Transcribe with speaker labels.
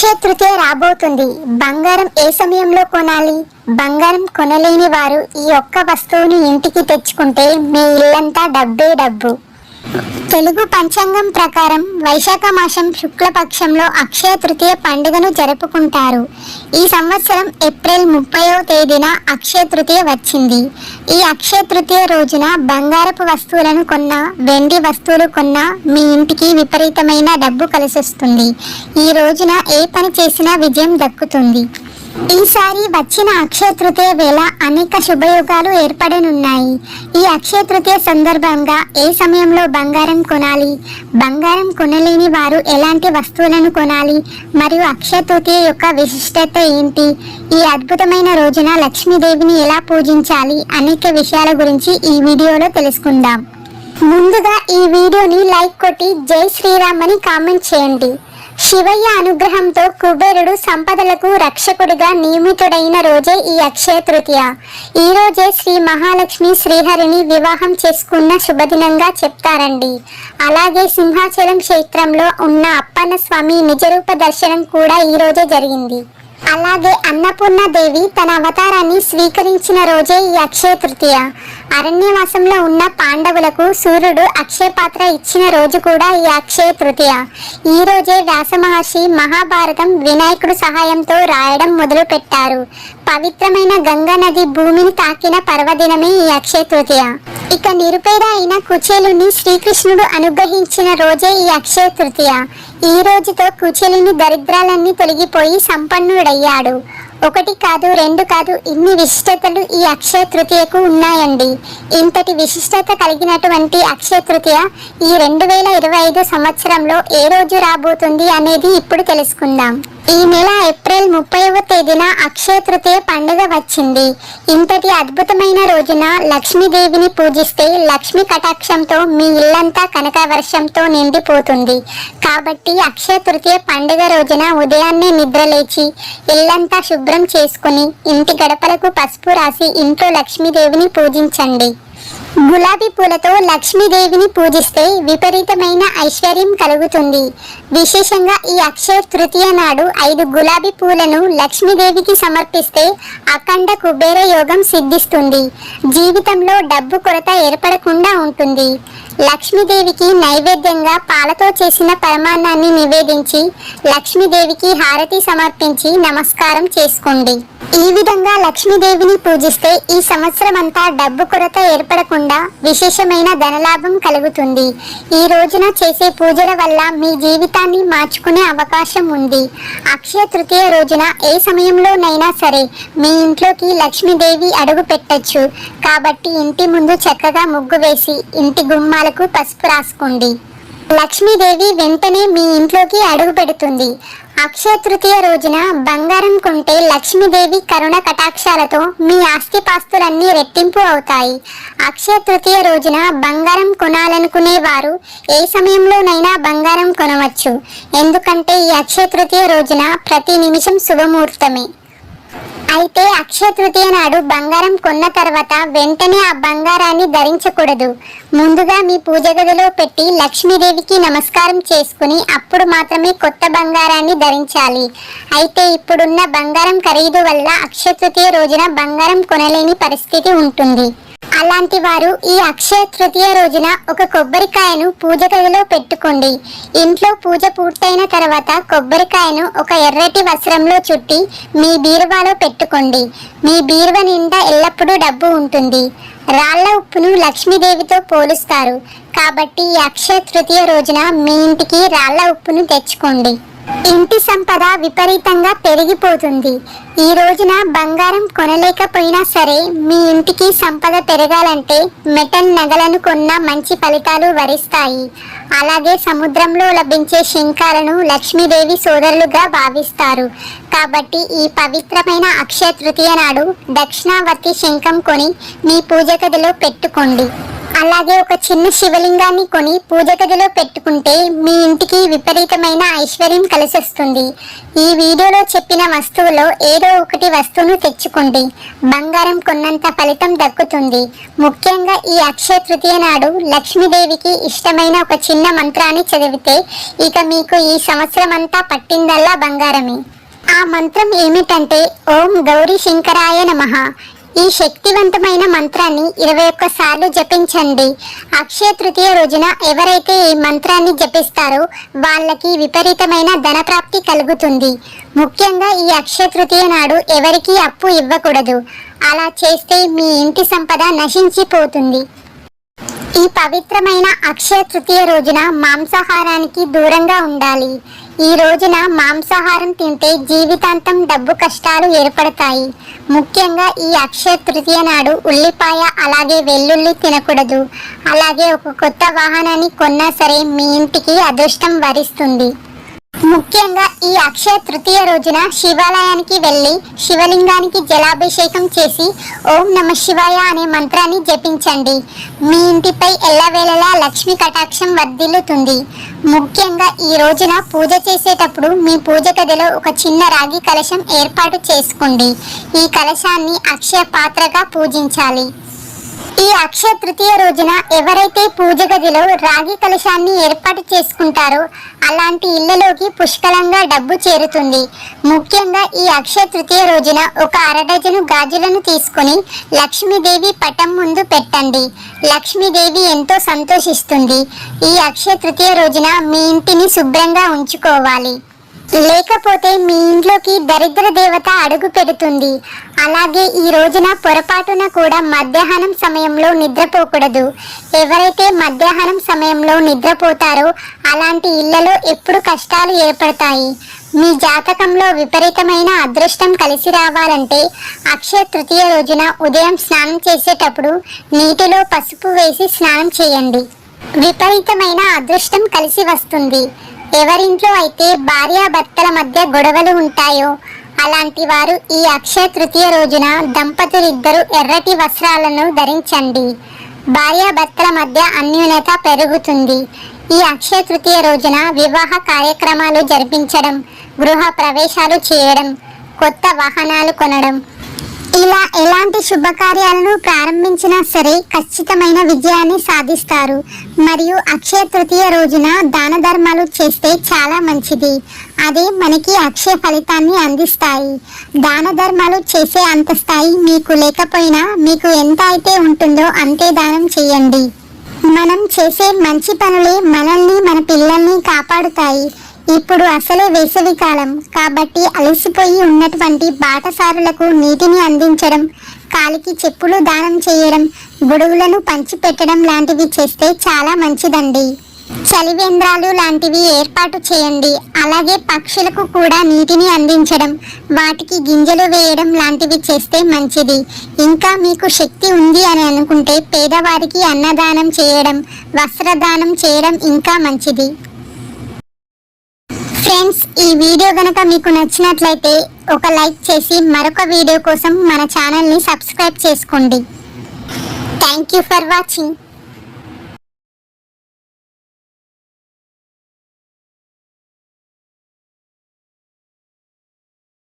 Speaker 1: అక్షయ తృతీయ రాబోతుంది. బంగారం ఏ సమయంలో కొనాలి? బంగారం కొనలేని వారు ఈ ఒక్క వస్తువుని ఇంటికి తెచ్చుకుంటే మీ ఇల్లంతా డబ్బే డబ్బు. తెలుగు పంచాంగం ప్రకారం వైశాఖ మాసం శుక్లపక్షంలో అక్షయ తృతీయ పండుగను జరుపుకుంటారు. ఈ సంవత్సరం ఏప్రిల్ ముప్పైవ తేదీన అక్షయ తృతీయ వచ్చింది. ఈ అక్షయ తృతీయ రోజున బంగారపు వస్తువులను కొన్న వెండి వస్తువులు కొన్న మీ ఇంటికి విపరీతమైన డబ్బు కలిసొస్తుంది. ఈ రోజున ఏ పని చేసినా విజయం దక్కుతుంది. ఈసారి వచ్చిన అక్షయ తృతీయ వేళ అనేక శుభయోగాలు ఏర్పడనున్నాయి. ఈ అక్షయ తృతీయ సందర్భంగా ఏ సమయంలో బంగారం కొనాలి? బంగారం కొనలేని వారు ఎలాంటి వస్తువులను కొనాలి? మరియు అక్షయ తృతీయ యొక్క విశిష్టత ఏంటి? ఈ అద్భుతమైన రోజున లక్ష్మీదేవిని ఎలా పూజించాలి? అనేక విషయాల గురించి ఈ వీడియోలో తెలుసుకుందాం. ముందుగా ఈ వీడియోని లైక్ కొట్టి జై శ్రీరామ్ అని కామెంట్ చేయండి. శివయ్య అనుగ్రహంతో కుబేరుడు సంపదలకు రక్షకుడిగా నియమితుడైన రోజే ఈ అక్షయ తృతీయ. ఈ రోజే శ్రీ మహాలక్ష్మి శ్రీహరిని వివాహం చేసుకున్న శుభదినంగా చెప్తారండి. అలాగే సింహాచలం క్షేత్రంలో ఉన్న అప్పన్న స్వామి నిజరూప దర్శనం కూడా ఈ రోజే జరిగింది. అలాగే అన్నపూర్ణ దేవి తన అవతారాన్ని స్వీకరించిన రోజే ఈ అక్షయ తృతీయ. అరణ్యవాసంలో ఉన్న పాండవులకు సూర్యుడు అక్షయ పాత్ర ఇచ్చిన రోజు కూడా ఈ అక్షయ తృతీయ. ఈ రోజే వ్యాస మహర్షి మహాభారతం వినాయకుడు సహాయంతో రాయడం మొదలుపెట్టారు. పవిత్రమైన గంగా నది భూమిని తాకిన పర్వదినమే ఈ అక్షయ తృతీయ. ఇక నిరుపేద అయిన కుచేలుని శ్రీకృష్ణుడు అనుగ్రహించిన రోజే ఈ అక్షయ తృతీయ. ఈ రోజుతో కుచేలుని దరిద్రాలన్నీ తొలగిపోయి సంపన్నుడయ్యాడు. ఒకటి కాదు రెండు కాదు ఇన్ని విశిష్టతలు ఈ అక్షయ తృతీయకు ఉన్నాయండి. ఇంతటి విశిష్టత కలిగినటువంటి అక్షయ తృతీయ ఈ రెండు వేల ఇరవై ఐదు సంవత్సరంలో ఏ రోజు రాబోతుంది అనేది ఇప్పుడు తెలుసుకుందాం. ఈ నెల ఏప్రిల్ ముప్పైవ తేదీన అక్షయ తృతీయ పండుగ వచ్చింది. ఇంతటి అద్భుతమైన రోజున లక్ష్మీదేవిని పూజిస్తే లక్ష్మీ కటాక్షంతో మీ ఇల్లంతా కనక వర్షంతో నిండిపోతుంది. కాబట్టి అక్షయ తృతీయ పండుగ రోజున ఉదయాన్నే నిద్రలేచి ఇల్లంతా శుభ్ర చేసుకుని ఇంటి గడపలకు పసుపు రాసి ఇంట్లో లక్ష్మీదేవిని పూజించండి. గులాబీ పూలతో లక్ష్మీదేవిని పూజిస్తే విపరీతమైన ఐశ్వర్యం కలుగుతుంది. విశేషంగా ఈ అక్షయ తృతీయ నాడు ఐదు గులాబీ పూలను లక్ష్మీదేవికి సమర్పిస్తే అఖండ కుబేర యోగం సిద్ధిస్తుంది. జీవితంలో డబ్బు కొరత ఏర్పడకుండా ఉంటుంది. లక్ష్మీదేవికి నైవేద్యంగా పాలతో చేసిన పరమాన్నాన్ని నివేదించి లక్ష్మీదేవికి హారతి సమర్పించి నమస్కారం చేసుకోండి. ఈ విధంగా లక్ష్మీదేవిని పూజిస్తే ఈ సంవత్సరం అంతా డబ్బు కొరత ఏర్పడకుండా విశేషమైన ధనలాభం కలుగుతుంది. ఈ రోజున చేసే పూజల వల్ల మీ జీవితాన్ని మార్చుకునే అవకాశం ఉంది. అక్షయ తృతీయ రోజున ఏ సమయంలోనైనా సరే మీ ఇంట్లోకి లక్ష్మీదేవి అడుగు పెట్టచ్చు. కాబట్టి ఇంటి ముందు చక్కగా ముగ్గు వేసి ఇంటి గుమ్మాలకు పసుపు రాసుకోండి. లక్ష్మీదేవి వెంటనే మీ ఇంట్లోకి అడుగు పెడుతుంది. అక్షయ తృతీయ రోజున బంగారం కొంటే లక్ష్మీదేవి కరుణ కటాక్షాలతో మీ ఆస్తిపాస్తులన్నీ రెట్టింపు అవుతాయి. అక్షయ తృతీయ రోజున బంగారం కొనాలనుకునే వారు ఏ సమయంలోనైనా బంగారం కొనవచ్చు. ఎందుకంటే ఈ అక్షయ తృతీయ రోజున ప్రతి నిమిషం శుభముహూర్తమే. అయితే అక్షయ తృతీయ నాడు బంగారం కొన్న తర్వాత వెంటనే ఆ బంగారాన్ని ధరించకూడదు. ముందుగా మీ పూజ గదిలో పెట్టి లక్ష్మీదేవికి నమస్కారం చేసుకుని అప్పుడు మాత్రమే కొత్త బంగారాన్ని ధరించాలి. అయితే ఇప్పుడున్న బంగారం ఖరీదు వల్ల అక్షయ తృతీయ రోజున బంగారం కొనలేని పరిస్థితి ఉంటుంది. అలాంటి వారు ఈ అక్షయ తృతీయ రోజున ఒక కొబ్బరికాయను పూజ గదిలో పెట్టుకోండి. ఇంట్లో పూజ పూర్తయిన తర్వాత కొబ్బరికాయను ఒక ఎర్రటి వస్త్రంలో చుట్టి మీ బీరువాలో పెట్టుకోండి. మీ బీరువ నిండా ఎల్లప్పుడూ డబ్బు ఉంటుంది. రాళ్ళ ఉప్పును లక్ష్మీదేవితో పోలుస్తారు. కాబట్టి ఈ అక్షయ తృతీయ రోజున మీ ఇంటికి రాళ్ళ ఉప్పును తెచ్చుకోండి. ఇంటి సంపద విపరీతంగా పెరిగిపోతుంది. ఈ రోజున బంగారం కొనలేకపోయినా సరే మీ ఇంటికి సంపద పెరగాలంటే మెటల్ నగలను కొన్న మంచి ఫలితాలు వరిస్తాయి. అలాగే సముద్రంలో లభించే శంఖాలను లక్ష్మీదేవి సోదరులుగా భావిస్తారు. కాబట్టి ఈ పవిత్రమైన అక్షయ తృతీయ నాడు దక్షిణావర్తి శంఖం కొని మీ పూజ గదిలో పెట్టుకోండి. అలాగే ఒక చిన్న శివలింగాన్ని కొని పూజ గదిలో పెట్టుకుంటే మీ ఇంటికి విపరీతమైన ఐశ్వర్యం కలిసొస్తుంది. ఈ వీడియోలో చెప్పిన వస్తువులో ఏదో ఒకటి వస్తువును తెచ్చుకోండి. బంగారం కొన్నంత ఫలితం దక్కుతుంది. ముఖ్యంగా ఈ అక్షయ తృతీయ నాడు లక్ష్మీదేవికి ఇష్టమైన ఒక చిన్న మంత్రాన్ని చదివితే ఇక మీకు ఈ సంవత్సరం అంతా పట్టిందల్లా బంగారమే. ఆ మంత్రం ఏమిటంటే ఓం గౌరీ శంకరాయ నమః. ఈ శక్తివంతమైన మంత్రాన్ని ఇరవై ఒక్క సార్లు జపించండి. అక్షయ తృతీయ రోజున ఎవరైతే ఈ మంత్రాన్ని జపిస్తారో వాళ్ళకి విపరీతమైన ధనప్రాప్తి కలుగుతుంది. ముఖ్యంగా ఈ అక్షయ తృతీయ నాడు ఎవరికీ అప్పు ఇవ్వకూడదు. అలా చేస్తే మీ ఇంటి సంపద నశించిపోతుంది. ఈ పవిత్రమైన అక్షయ తృతీయ రోజున మాంసాహారానికి దూరంగా ఉండాలి. ఈ రోజున మాంసాహారం తింటే జీవితాంతం డబ్బు కష్టాలు ఏర్పడతాయి. ముఖ్యంగా ఈ అక్షయ తృతీయ నాడు ఉల్లిపాయ అలాగే వెల్లుల్లి తినకూడదు. అలాగే ఒక కొత్త వాహనాన్ని కొన్నా సరే మీ ఇంటికి అదృష్టం వరిస్తుంది. ముఖ్యంగా ఈ అక్షయ తృతీయ రోజున శివాలయానికి వెళ్ళి శివలింగానికి జలాభిషేకం చేసి ఓం నమ శివాయ అనే మంత్రాన్ని జపించండి. మీ ఇంటిపై ఎల్లవేళలా లక్ష్మీ కటాక్షం వర్ధిల్లుతుంది. ముఖ్యంగా ఈ రోజున పూజ చేసేటప్పుడు మీ పూజ గదిలో ఒక చిన్న రాగి కలశం ఏర్పాటు చేసుకోండి. ఈ కలశాన్ని అక్షయ పాత్రగా పూజించాలి. ఈ అక్షయ తృతీయ రోజున ఎవరైతే పూజ గదిలో రాగి కలశాన్ని ఏర్పాటు చేసుకుంటారో అలాంటి ఇళ్ళలోకి పుష్కలంగా డబ్బు చేరుతుంది. ముఖ్యంగా ఈ అక్షయ తృతీయ రోజున ఒక అరడజను గాజులను తీసుకొని లక్ష్మీదేవి పటం ముందు పెట్టండి. లక్ష్మీదేవి ఎంతో సంతోషిస్తుంది. ఈ అక్షయ తృతీయ రోజున మీ ఇంటిని శుభ్రంగా ఉంచుకోవాలి. లేకపోతే మీ ఇంట్లోకి దరిద్ర దేవత అడుగు పెడుతుంది. అలాగే ఈ రోజున పొరపాటున కూడా మధ్యాహ్నం సమయంలో నిద్రపోకూడదు. ఎవరైతే మధ్యాహ్నం సమయంలో నిద్రపోతారో అలాంటి ఇళ్ళలో ఎప్పుడు కష్టాలు ఏర్పడతాయి. మీ జాతకంలో విపరీతమైన అదృష్టం కలిసి రావాలంటే అక్షయ తృతీయ రోజున ఉదయం స్నానం చేసేటప్పుడు నీటిలో పసుపు వేసి స్నానం చేయండి. విపరీతమైన అదృష్టం కలిసి వస్తుంది. ఎవరింట్లో అయితే భార్యాభర్తల మధ్య గొడవలు ఉంటాయో అలాంటి వారు ఈ అక్షయ తృతీయ రోజున దంపతులిద్దరూ ఎర్రటి వస్త్రాలను ధరించండి. భార్యాభర్తల మధ్య అన్యూనత పెరుగుతుంది. ఈ అక్షయ తృతీయ రోజున వివాహ కార్యక్రమాలు జరిపించడం గృహ ప్రవేశాలు చేయడం కొత్త వాహనాలు కొనడం ఇలా ఎలాంటి శుభకార్యాలను ప్రారంభించినా సరే ఖచ్చితమైన విజయాన్ని సాధిస్తారు. మరియు అక్షయ తృతీయ రోజున దాన ధర్మాలు చేస్తే చాలా మంచిది. అదే మనకి అక్షయ ఫలితాన్ని అందిస్తాయి. దాన ధర్మాలు చేసే అంత స్థాయి మీకు లేకపోయినా మీకు ఎంత అయితే ఉంటుందో అంతే దానం చేయండి. మనం చేసే మంచి పనులే మనల్ని మన పిల్లల్ని కాపాడుతాయి. ఇప్పుడు అసలే వేసవి కాలం. కాబట్టి అలసిపోయి ఉన్నటువంటి బాటసారులకు నీటిని అందించడం కాలికి చెప్పులు దానం చేయడం గొడుగులను పంచిపెట్టడం లాంటివి చేస్తే చాలా మంచిదండి. చలివేంద్రాలు లాంటివి ఏర్పాటు చేయండి. అలాగే పక్షులకు కూడా నీటిని అందించడం వాటికి గింజలు వేయడం లాంటివి చేస్తే మంచిది. ఇంకా మీకు శక్తి ఉంది అని అనుకుంటే పేదవారికి అన్నదానం చేయడం వస్త్రదానం చేయడం ఇంకా మంచిది. ఫ్రెండ్స్ ఈ వీడియో గనక మీకు నచ్చినట్లయితే ఒక లైక్ చేసి మరొక వీడియో కోసం మన ఛానల్ని సబ్స్క్రైబ్ చేసుకోండి. Thank you for watching